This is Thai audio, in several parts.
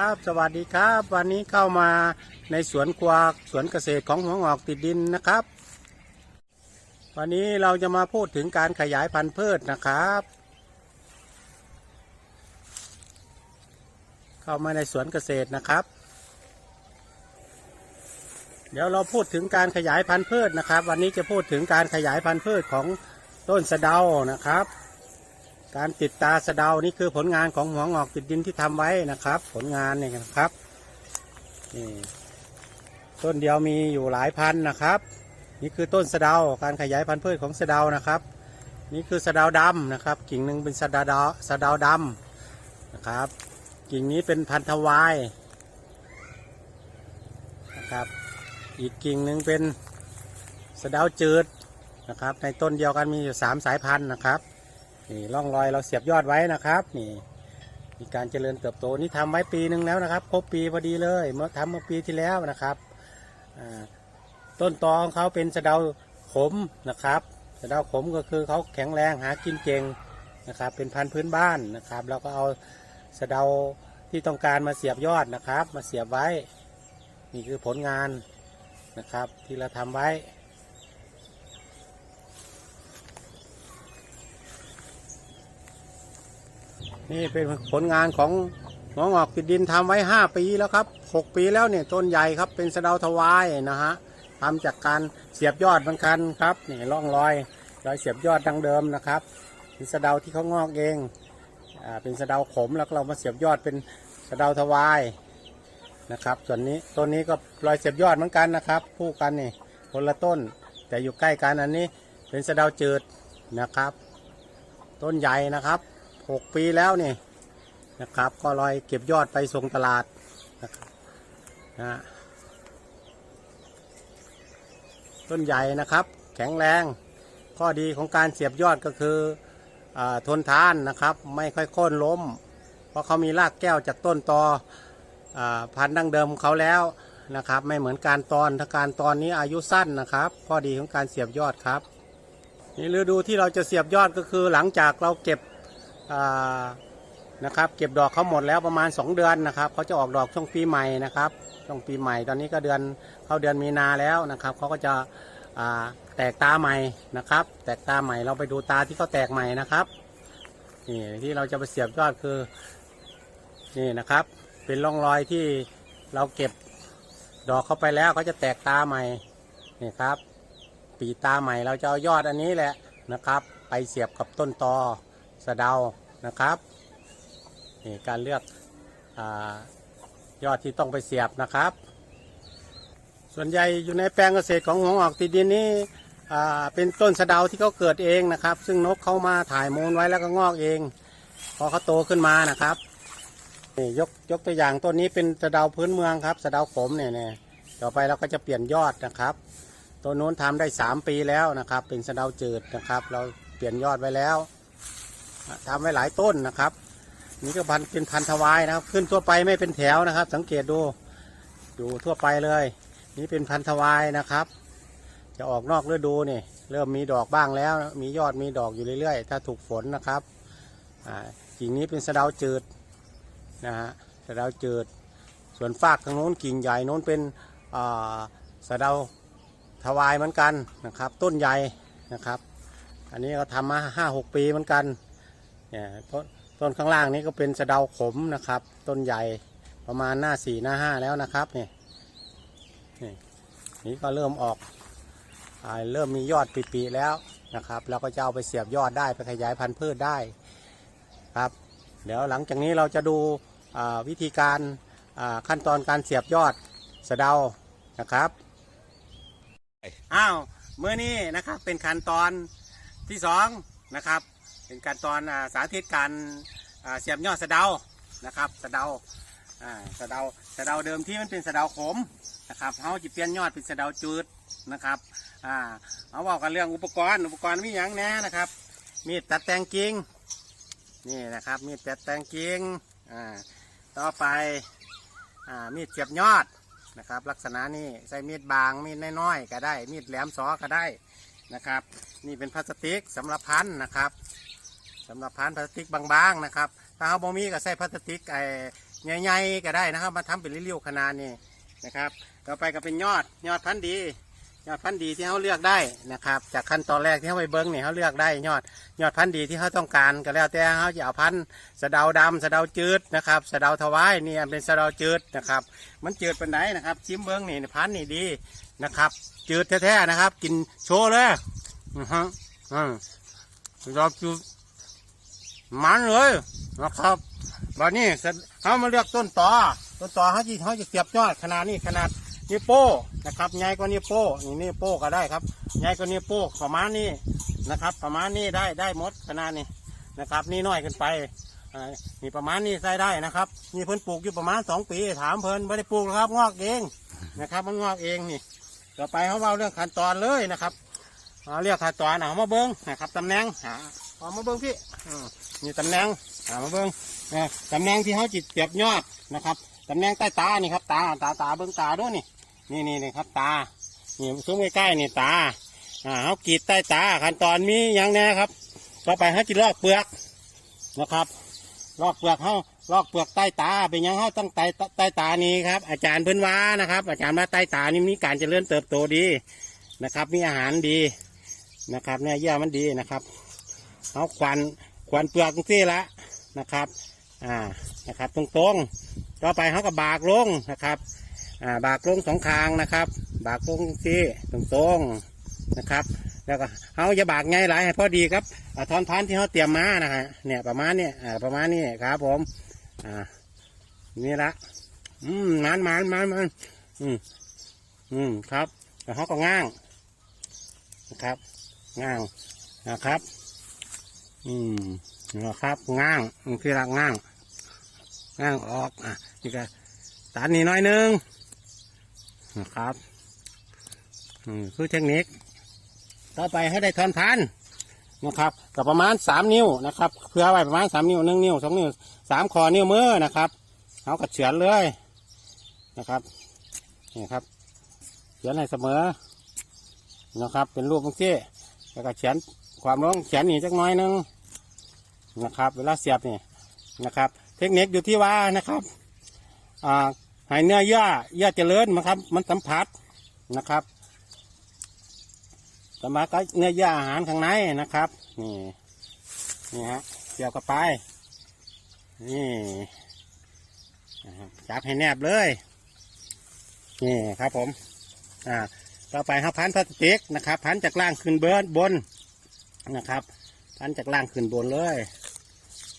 ครับสวัสดีครับ วันนี้เข้ามาในสวนกวากสวนเกษตรของหัวงอกติดดินนะครับ วันนี้เราจะมาพูดถึงการขยายพันธุ์พืชนะครับ เข้ามาในสวนเกษตรนะครับ เดี๋ยวเราพูดถึงการขยายพันธุ์พืชนะครับ วันนี้จะพูดถึงการขยายพันธุ์พืชของต้นสะเดานะครับ การติดตาสะเดานี่คือผลงานของหัวงอกติดดินที่ทำไว้นะครับ ผลงานนี่นะครับนี่ต้นเดียวมีอยู่หลายพันนะครับ นี่คือต้นสะเดาการขยายพันธุ์พืชของสะเดานะครับ นี่คือสะเดาดำนะครับ กิ่งหนึ่งเป็นสะเดาดำสะเดาดำนะครับ กิ่งนี้เป็นพันธวายนะครับ อีกกิ่งหนึ่งเป็นสะเดาจืดนะครับ ในต้นเดียวกันมีอยู่สามสายพันธุ์นะครับ นี่ร่องรอยเราเสียบยอดไว้นะครับ นี่ มีการเจริญเติบโตนี่ทำไว้ปีหนึ่งแล้วนะครับครบปีพอดีเลยเมื่อทำเมื่อปีที่แล้วนะครับต้นตอของเขาเป็นสะเดาขมนะครับสะเดาขมก็คือเขาแข็งแรงหากินเก่งนะครับ เป็นพันธุ์พื้นบ้านนะครับเราก็เอาสะเดาที่ต้องการมาเสียบยอดนะครับ มาเสียบไว้ นี่คือผลงานนะครับ ที่เราทำไว้ นี่เป็นผลงานของหมองอกติดดินทำไว้ 5 ปีแล้วครับ 6 ปีแล้วเนี่ยต้นใหญ่ครับเป็นสะเดาทวายนะฮะทำจากการเสียบยอดเหมือนกันครับนี่ร่องรอยรอยเสียบยอดดังเดิมนะครับเป็นสะเดาที่เขางอกเองอ่าเป็นสะเดาขมแล้วเรามาเสียบยอดเป็นสะเดาทวายนะครับส่วนนี้ต้นนี้ก็รอยเสียบยอดเหมือนกันนะครับคู่กันนี่คนละต้น แต่อยู่ใกล้กันอันนี้เป็นสะเดาจืดนะครับ ต้นใหญ่นะครับ หกปีแล้วนี่นะครับ ก็ลอยเก็บยอดไปส่งตลาดนะครับนะต้นใหญ่นะครับ แข็งแรง ข้อดีของการเสียบยอดก็คืออทนทานนะครับ ไม่ค่อยโค่นล้ม เพราะเขามีรากแก้วจากต้นตออพันธุ์ดั้งเดิมเขาแล้วนะครับ ไม่เหมือนการตอนถ้าการตอนนี้อายุสั้นนะครับ ข้อดีของการเสียบยอดครับนี่ฤดูที่เราจะเสียบยอดก็คือหลังจากเราเก็บ นะครับ เก็บดอกเขาหมดแล้วประมาณ 2 เดือนนะครับเขาจะออกดอกช่วงปีใหม่นะครับช่วงปีใหม่ตอนนี้ก็เดือนเข้าเดือนมีนาแล้วนะครับเขาก็จะแตกตาใหม่นะครับ แตกตาใหม่เราไปดูตาที่เขาแตกใหม่นะครับนี่ที่เราจะไปเสียบยอดคือนี่นะครับ เป็นร่องรอยที่เราเก็บดอกเข้าไปแล้วเขาจะแตกตาใหม่นี่ครับ ปีตาใหม่เราจะเอายอดอันนี้แหละนะครับ ไปเสียบกับต้นตอ สะเดานะครับนี่การเลือกอยอดที่ต้องไปเสียบนะครับ ส่วนใหญ่อยู่ในแปลงเกษตรของหัวงอกติดดินนี้อ่เป็นต้นสะเดาที่เขาเกิดเองนะครับ ซึ่งนกเขามาถ่ายมูลไว้แล้วก็งอกเอง พอเขาโตขึ้นมานะครับนี่ยกยกตัวอย่างต้นนี้เป็นสะเดาพื้นเมืองครับสะเดาขมเนี่ยเนี่ยต่อไปเราก็จะเปลี่ยนยอดนะครับต้นนู้นทำได้สามปีแล้วนะครับ เป็นสะเดาจืดนะครับ เราเปลี่ยนยอดไว้แล้ว ทำไว้หลายต้นนะครับ นี่ก็พันเป็นพันธวายนะครับ ขึ้นทั่วไปไม่เป็นแถวนะครับ สังเกตดูดูทั่วไปเลย นี่เป็นพันธวายนะครับ จะออกนอกฤดูนี่เริ่มมีดอกบ้างแล้ว มียอดมีดอกอยู่เรื่อยๆ ถ้าถูกฝนนะครับอ่ากิ่งนี้เป็นสะเดาจืดนะฮะสะเดาจืด ส่วนฟากทางโน้นกิ่งใหญ่โน้นเป็นอ่าสะเดาทวายเหมือนกันนะครับ ต้นใหญ่นะครับ อันนี้ก็ทำมาห้าหกปีเหมือนกัน เนี่ยต้นต้นข้างล่างนี้ก็เป็นสะเดาขมนะครับ ต้นใหญ่ประมาณหน้าสี่หน้าห้าแล้วนะครับนี่นี่นี่ก็เริ่มออกอเริ่มมียอดปีๆแล้วนะครับเราก็จะเอาไปเสียบยอดได้ไปขยายพันธุ์พืชได้ครับ เดี๋ยวหลังจากนี้เราจะดูวิธีการขั้นตอนการเสียบยอดสะเดานะครับอ้าวเมื่อนี้นะครับเป็นขั้นตอนที่สองนะครับ เป็นการตอนอสาธิตการเสียบยอดสะเดานะครับสะเดาสะเดาสะเดาเดิมที่มันเป็นสะเดาขมนะครับเขาจะเปลี่ยนยอดเป็นสะเดาจืดนะครับเขาบอกกันเรื่องอุปกรณ์อุปกรณ์มีอย่างแน่นะครับ มีดตัดแต่งกิ่งนี่นะครับมีดตัดแต่งกิ่งต่อไปอมีดเสียบยอดนะครับ ลักษณะนี้ใส่มีดบางมีดน้อยๆก็ได้ มีดแหลมซอก็ได้นะครับ นี่เป็นพลาสติกสำหรับพันนะครับ สำหรับพันพลาสติกบางๆนะครับ ถ้าเขาบ่มีก็ใส่พลาสติกไอ้ใหญ่ๆก็ได้นะครับ มาทำเป็นเริ้วขนาดนี้นะครับ ต่อไปก็เป็นยอดยอดพันธุ์ดียอดพันธุ์ดีที่เขาเลือกได้นะครับ จากขั้นตอนแรกที่เขาไปเบิ้งเนี่ยเขาเลือกได้ยอดยอดพันธุ์ดีที่เขาต้องการก็แล้วแต่เขาจะเอาพันธุ์สะเดาดำสะเดาจืดนะครับสะเดาถวายนี่เป็นสะเดาจืดนะครับ มันจืดเป็นไหนนะครับชิมเบิ้งนี่พันธุ์นี่ดีนะครับ จืดแท้ๆนะครับ กินโชว์เลยอือฮะอืมเราจืด มันเลยนะครับวันนี้เขามาเลือกต้นตอต้นตอเขาจะเขาจะเสียบยอดขนาดนี้ขนาดนิ้วโป้นะครับใหญ่กว่านิ้วโป้นี่นิ้วโป้ก็ได้ครับใหญ่กว่านิ้วโป้ประมาณนี้นะครับ ประมาณนี้ได้ได้หมดขนาดนี้นะครับ นี่น้อยขึ้นไปนี่ประมาณนี้ใส่ได้นะครับนี่เพิ่นปลูกอยู่ประมาณสองปี ถามเพิ่นไม่ได้ปลูกครับงอกเองนะครับ มันงอกเองนี่ต่อไปเขาเอาเรื่องขั้นตอนเลยนะครับเอาเรียกขั้นตอนเอามาเบิ้งนะครับตำแหน่ง หาเอามาเบิ้งพี่นี่ตำแหน่งเอามาเบิ้งตำแหน่งที่เขาจิตเสียบยอดนะครับตำแหน่งใต้ตานี่ครับตาตาตาเบิ้งตาด้วยนี่นี่นี่นี่ครับตานี่ซุ้มใกล้ๆนี่ตาอ่าเขากรีดใต้ตาขั้นตอนมีอย่างแน่ครับ ต่อไปเขาจะลอกเปลือกนะครับลอกเปลือกเขาลอกเปลือกใต้ตาเป็นยังเขาต้องใต้ใต้ตานี้ครับ อาจารย์เพิ่นว่านะครับ อาจารย์ว่าใต้ตานี่มีการเจริญเติบโตดีนะครับ มีอาหารดีนะครับเนี่ยเยื่อมันดีนะครับ เขาควันควันเปลือกตรงซี่ละนะครับอ่านะครับ ตรงๆต่อไปเขาก็บากลงนะครับอ่าบากลงสองคางนะครับ บากลงที่ตรงตรงๆนะครับ แล้วก็เขาจะบากไงหลายให้พอดีครับอ่าทอนพันที่เขาเตรียมมานะฮะเนี่ยประมาณนี้อ่าประมาณนี้ครับผมอ่านี่ละอืมมันมันมันมันอืมอืมครับแล้วเขาก็ง้างนะครับง้างนะครับ อืมนะครับง้างมันคือรักง้างง้างออกอะนี่ก็ตัดนี่น้อยหนึงนะครับอืมคือเทคนิค ต่อไปให้ได้ทอนพันนะครับกับประมาณสามนิ้วนะครับเพื่อไว้ประมาณสามนิ้วหนึ่งนิ้วสองนิ้วสามคอนิ้วมือนะครับเอากระเฉือนเลยนะครับนี่ครับเฉือนให้เสมอนะครับ เป็นรูปบางทีแล้วก็เฉือนความร้องเฉือนนีจักน้อยหนึง นะครับ เวลาเสียบเนี่ยนะครับ เทคนิคอยู่ที่ว่านะครับอ่าให้เนื้อเยื่อเยื่อเจริญนะครับ มันสัมผัสนะครับสัมผัสกับเนื้อเยื่ออาหารข้างในนะครับนี่นี่ฮะเกี่ยวกับไปนี่จับให้แนบเลยนี่ครับผมอ่าต่อไปครับพันพลาสติกนะครับ พันจากล่างขึ้นเบิร์นบนนะครับ พันจากล่างขึ้นบนเลย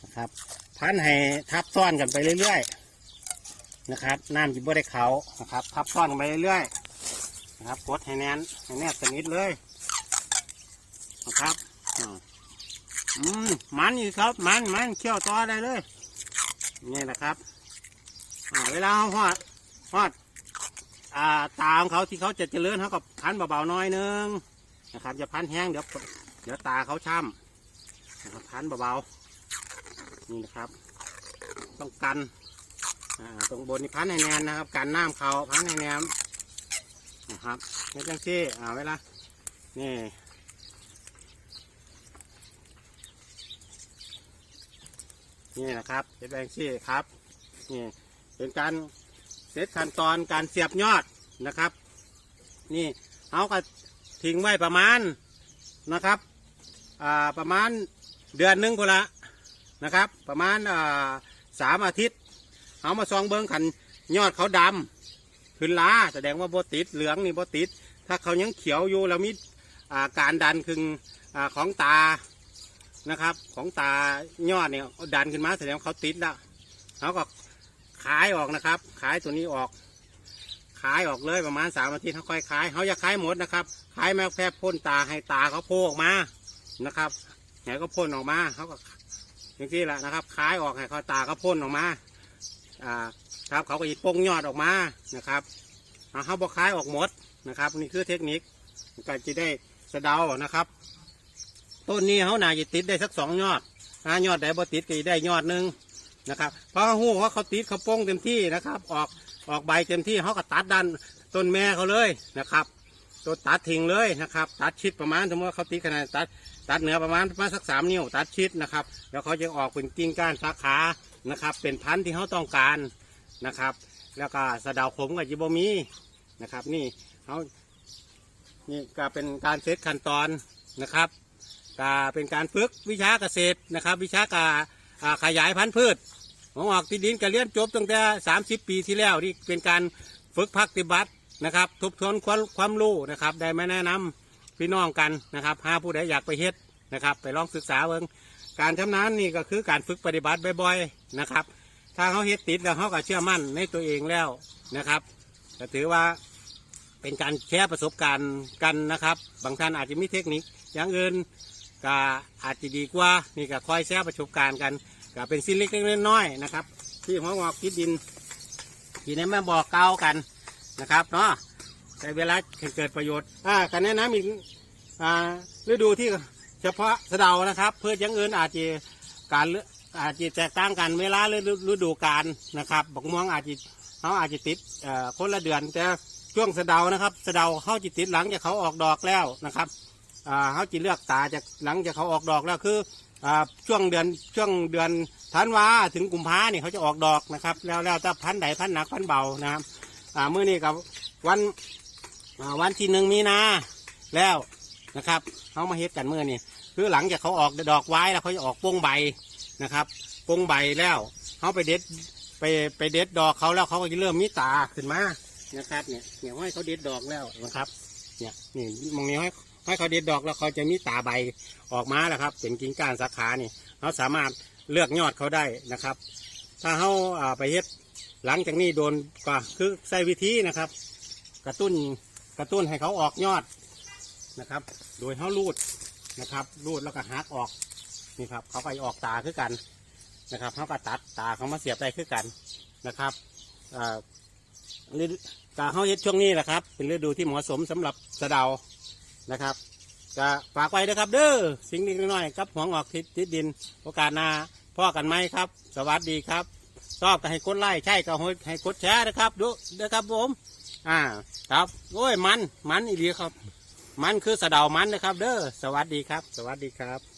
นะครับ พันให้ทับซ้อนกันไปเรื่อยๆนะครับน้ำจิบได้เขานะครับพับซ้อนกันไปเรื่อยๆนะครับกดให้แน่นให้แนบสนิทเลยนะครับอืมมันอยู่ครับมันมันเคี่ยวต่อได้เลยนี่นะครับเวลาเขาหอดหอดอ่าตาของเขาที่เขาจะเจริญเขาก็พันเบาๆน้อยนึงนะครับอย่าพันแห้งเดี๋ยวเดี๋ยวตาเขาช้ำนะครับพันเบาๆ นี่นะครับ ต้องกันตรงบนนี่พันให้แนนนะครับการน้ำเขาพันให้แนนนะครับนี่จังซี่เอาเวลานี่นี่นะครับเป็นแบงซี่ครับนี่เป็นการเซตขั้นตอนการเสียบยอดนะครับ นี่เอาก็ทิ้งไว้ประมาณนะครับ อ่าประมาณเดือนหนึงพอละ นะครับ ประมาณสามอาทิตย์เอามาซองเบิ้งขันยอดเขาดำขึ้นล้าแสดงว่าโบติดเหลืองนี่โบติด ถ้าเขายังเขียวอยู่แล้วมีาการดันคึงอของตานะครับ ของตายอดเนี่ยดันขึ้นมาแสดงว่าเขาติดแล้วเขาก็ขายออกนะครับ ขายตัวนี้ออก ขายออกเลยประมาณสามอาทิตย์เขาค่อยขายเขาจะขายหมดนะครับขายแม้แค่พ่นตาให้ตาเขาโผล่ออกมานะครับไหนก็พ่นออกมาเขาก็ อย่างที่แหละนะครับขายออกให้เขาตาเขาพ่นออกมาอ่าครับเขาก็ยิบปงยอดออกมานะครับเอาเขาบอกคล้ายออกหมดนะครับ นี่คือเทคนิคการจะได้สะเดานะครับ ต้นนี้เขาหนาจะติดได้สักสองยอดถ้ายอดใดบ่ติดก็ได้ยอดหนึ่งนะครับเพราะเขาหูว่าเขาติดเขาโป้งเต็มที่นะครับ ออกออกใบเต็มที่เขาก็ตัดดันต้นแม่เขาเลยนะครับ ตัวตัดทิ้งเลยนะครับ ตัดชิดประมาณสมมติว่าเขาติดขนาดตัดตัดเหนือประมาณประมาณสักสามนิ้วตัดชิดนะครับ แล้วเขาจะออกเป็นกิ่งก้านสาขานะครับ เป็นพันธุ์ที่เขาต้องการนะครับ แล้วก็สะดาขมกับจิบมีนะครับ นี่เขานี่ก็เป็นการเซตขั้นตอนนะครับก็เป็นการฝึกวิชาเกษตรนะครับ วิชาการขยายพันธุ์พืชของออกที่ดินก็เรียนจบตั้งแต่ 30 ปีที่แล้วนี่เป็นการฝึกพักปฏิบัติ นะครับทบทวนความความรู้นะครับได้มาแนะนำพี่น้องกันนะครับหาผู้ใดอยากไปเฮ็ดนะครับ ไปลองศึกษาเบิ่งการชำนาญนี่ก็คือการฝึกปฏิบัติบ่อยๆนะครับ ถ้าเขาเฮ็ดติดแล้วเขาก็เชื่อมั่นในตัวเองแล้วนะครับก็ถือว่าเป็นการแชร์ประสบการณ์กันนะครับ บางท่านอาจจะมีเทคนิค อย่างอื่นก็อาจจะดีกว่านี่ก็คอยแชร์ประสบการณ์กันก็เป็นสิ่งเล็กๆน้อยๆนะครับ ที่หัวงอกคิดดินที่นี้มาบอกเกล่ากัน นะครับเนาะใช้เวลาให้เกิดประโยชน์อ่ากันแนะนำอีกอ่าฤดูที่เฉพาะสะเดานะครับ เพื่อย่างอื่นอาจจะการอาจจะแตกต่างกันเวลาฤดูกาลนะครับบักม่วงอาจจะเขาอาจจะติดเอ่อคนละเดือนแต่ช่วงสะเดานะครับสะเดาเขาจะติดหลังจากเขาออกดอกแล้วนะครับอ่าเขาจะเลือกตาจากหลังจากเขาออกดอกแล้วคืออ่าช่วงเดือนช่วงเดือนธันวาถึงกุมภาเนี่ยเขาจะออกดอกนะครับ แล้วแล้วถ้าพันธุ์ใดพันธุ์หนักพันธุ์เบานะครับ อ่าเมื่อนี้กับวันอ่าวันที่หนึ่งมีนาแล้วนะครับเขามาเฮ็ดกันเมื่อนี้คือหลังจากเขาออกดอกไว้แล้วเขาจะออกโป้งใบนะครับโป้งใบแล้วเขาไปเด็ดไปไปเด็ดดอกเขาแล้วเขาก็จะเริ่มมีตาขึ้นมานะครับเนี่ยเนี่ยให้เขาเด็ดดอกแล้วนะครับเนี่ยนี่มองนี้ให้ให้เขาเด็ดดอกแล้วเขาจะมีตาใบออกมาแล้วครับ เป็นกิ่งก้านสาขานี่เขาสามารถเลือกยอดเขาได้นะครับ ถ้าเขาอ่าไปเฮ็ด หลังจากนี้โดนก็คือใส่วิธีนะครับ กระตุ้นกระตุ้นให้เขาออกยอดนะครับ โดยเขารูดนะครับรูดแล้วก็หักออกนี่ครับเขาก็ออกตาคือกันนะครับเขาก็ตัดตาเขามาเสียบได้คือกันนะครับอ่าฤดูกาเขาเฮ็ดช่วงนี้แหละครับ เป็นฤดูที่เหมาะสมสำหรับสะเดานะครับก็ฝากไว้นะครับ เด้อสิ่งเล็กๆน้อยๆกับหัวงอกทิศทิศดิน โอกาสหน้าพ่อกันไหมครับ สวัสดีครับ ชอบก็ให้กดไลค์ใช่ก็ให้กดแชร์นะครับดูนะครับผมอ่า ครับโอ้ยมันมันอีหลีครับ มันคือสะเดามันนะครับ เด้อสวัสดีครับ สวัสดีครับ